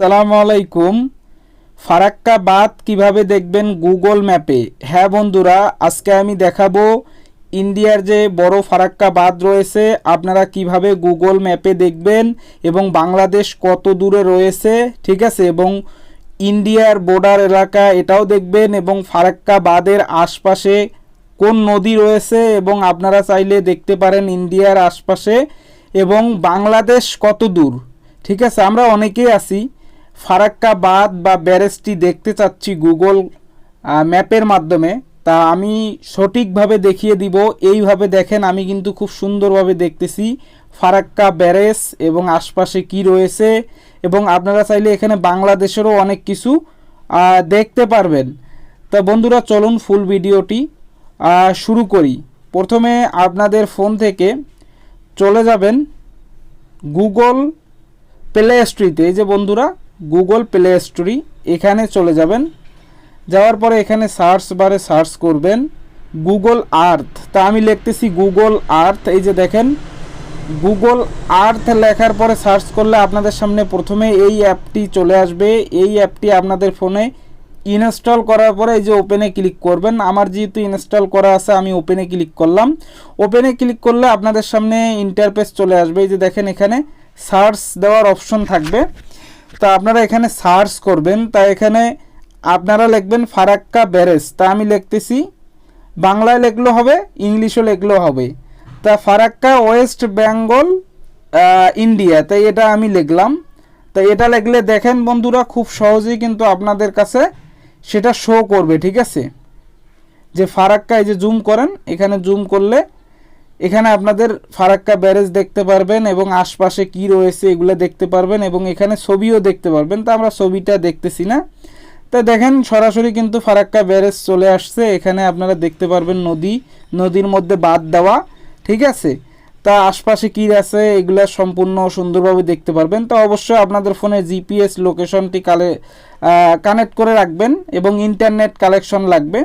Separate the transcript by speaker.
Speaker 1: সালামু আলাইকুম। ফারাক্কা বাদ কীভাবে দেখবেন গুগল ম্যাপে? হ্যাঁ বন্ধুরা, আজকে আমি দেখাবো ইন্ডিয়ার যে বড় ফারাক্কা বাঁধ রয়েছে, আপনারা কীভাবে গুগল ম্যাপে দেখবেন এবং বাংলাদেশ কত দূরে রয়েছে, ঠিক আছে? এবং ইন্ডিয়ার বর্ডার এলাকা এটাও দেখবেন এবং ফারাক্কা বাঁধের আশপাশে কোন নদী রয়েছে এবং আপনারা চাইলে দেখতে পারেন ইন্ডিয়ার আশপাশে এবং বাংলাদেশ কত দূর, ঠিক আছে? আমরা অনেকেই আছি। ফারাক্কা বাঁধ বা ব্যারেজটি দেখতে চাচ্ছি গুগল ম্যাপের মাধ্যমে। তা আমি সঠিকভাবে দেখিয়ে দিব। এইভাবে দেখেন, আমি কিন্তু খুব সুন্দরভাবে দেখতেছি ফারাক্কা ব্যারেজ এবং আশপাশে কি রয়েছে। এবং আপনারা চাইলে এখানে বাংলাদেশেরও অনেক কিছু দেখতে পারবেন। তা বন্ধুরা, চলুন ফুল ভিডিওটি শুরু করি। প্রথমে আপনাদের ফোন থেকে চলে যাবেন গুগল প্লে স্টোরিতে এই যে বন্ধুরা গুগল প্লে স্টোরি এখানে চলে যাবেন। যাওয়ার পরে এখানে সার্চ বারে সার্চ করবেন গুগল আর্থ। তা আমি লিখতেছি গুগল আর্থ। এই যে দেখেন, গুগল আর্থ লেখার পরে সার্চ করলে আপনাদের সামনে প্রথমে এই অ্যাপটি চলে আসবে। এই অ্যাপটি আপনাদের ফোনে ইনস্টল করার পরে এই যে ওপেনে ক্লিক করবেন। আমার যেহেতু ইনস্টল করা আছে, আমি ওপেনে ক্লিক করলাম। ওপেনে ক্লিক করলে আপনাদের সামনে ইন্টারফেস চলে আসবে। এই যে দেখেন এখানে সার্চ দেওয়ার অপশন থাকবে। তা আপনারা এখানে সার্চ করবেন, তা এখানে আপনারা লিখবেন ফারাক্কা ব্যারেজ, তা আমি লিখতেছি। বাংলায় লিখলেও হবে, ইংলিশও লিখলেও হবে। তা ফারাক্কা ওয়েস্ট বেঙ্গল ইন্ডিয়া তাই এটা আমি লিখলাম। তো এটা লিখলে দেখেন বন্ধুরা, খুব সহজেই কিন্তু আপনাদের কাছে সেটা শো করবে, ঠিক আছে? যে ফারাক্কা, এই যে জুম করেন, এখানে জুম করলে এখানে আপনাদের ফারাক্কা ব্যারেজ দেখতে পারবেন এবং আশপাশে কি রয়েছে এগুলো দেখতে পারবেন এবং এখানে ছবিও দেখতে পারবেন। তা আমরা ছবিটা দেখতেছি না। তা দেখেন, সরাসরি কিন্তু ফারাক্কা ব্যারেজ চলে আসছে। এখানে আপনারা দেখতে পারবেন নদী, নদীর মধ্যে বাদ দেওয়া, ঠিক আছে? তা আশপাশে কী আছে এগুলো সম্পূর্ণ সুন্দরভাবে দেখতে পারবেন। তো অবশ্যই আপনাদের ফোনে জিপিএস লোকেশনটি কালে কানেক্ট করে রাখবেন এবং ইন্টারনেট কালেকশন লাগবে।